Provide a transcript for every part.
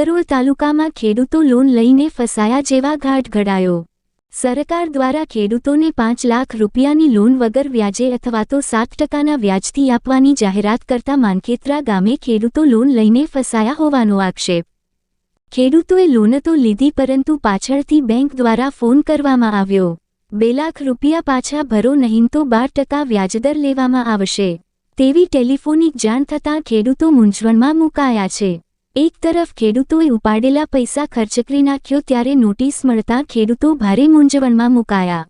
માંગરોળ તાલુકામાં ખેડૂતો લોન લઈને ફસાયા જેવા ઘાટ ઘડાયો. સરકાર દ્વારા ખેડૂતોને પાંચ લાખ રૂપિયાની લોન વગર વ્યાજે અથવા તો સાત ટકાના વ્યાજથી આપવાની જાહેરાત કરતા માનખેત્રા ગામે ખેડૂતો લોન લઈને ફસાયા હોવાનો આક્ષેપ. ખેડૂતોએ લોન તો લીધી પરંતુ પાછળથી બેંક દ્વારા ફોન કરવામાં આવ્યો. બે લાખ રૂપિયા પાછા ભરો નહીં તો બાર ટકા વ્યાજદર લેવામાં આવશે. તેવી ટેલિફોનિક જાણ થતાં ખેડૂતો મૂંઝવણમાં મુકાયા છે. એક તરફ ખેડૂતોએ ઉપાડેલા પૈસા ખર્ચ કરી નાખ્યો ત્યારે નોટિસ મળતા ખેડૂતો ભારે મૂંઝવણમાં મુકાયા.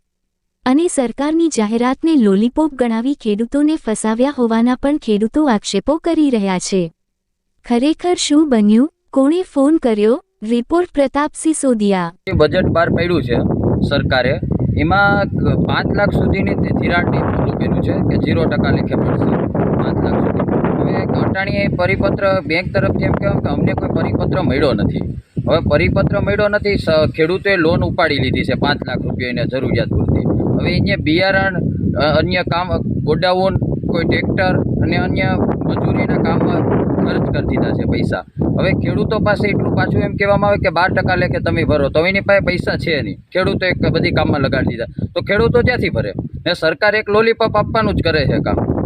અને સરકારની જાહેરાતને લોલીપોપ ગણાવી ખેડૂતોને ફસાવ્યા હોવાના પણ ખેડૂતો આક્ષેપો કરી રહ્યા છે. ખરેખર શું બન્યું? કોણે ફોન કર્યો? રિપોર્ટ પ્રતાપસિંહ સોદિયા. બજેટ બહાર પાડ્યું છે સરકારે. એમાં પાંચ લાખ સુધીની ધિરાણની પેલું છે કે ઝીરો ટકા લેખે પડશે. પાંચ લાખ સુધી. હવે ઘટાણીએ પરિપત્ર બેંક તરફથી એમ કહેવાય કે અમને કોઈ પરિપત્ર મળ્યો નથી. હવે પરિપત્ર મળ્યો નથી ખેડૂતોએ લોન ઉપાડી લીધી છે પાંચ લાખ રૂપિયા એને જરૂરિયાત પૂરતી. હવે અહીંયા બિયારણ અન્ય કામ, ગોડાઉન, કોઈ ટ્રેક્ટર અને અન્ય મજૂરીના કામમાં ખર્ચ કરી દીધા છે પૈસા. હવે ખેડૂતો પાસે એટલું પાછું એમ કહેવામાં આવે કે બાર ટકા લે કે તમે ભરો, તો એની પાસે પૈસા છે નહીં. ખેડૂતો એક બધી કામમાં લગાડી દીધા. તો ખેડૂતો ક્યાંથી ભરે? ને સરકાર એક લોલીપોપ આપવાનું જ કરે છે કામ.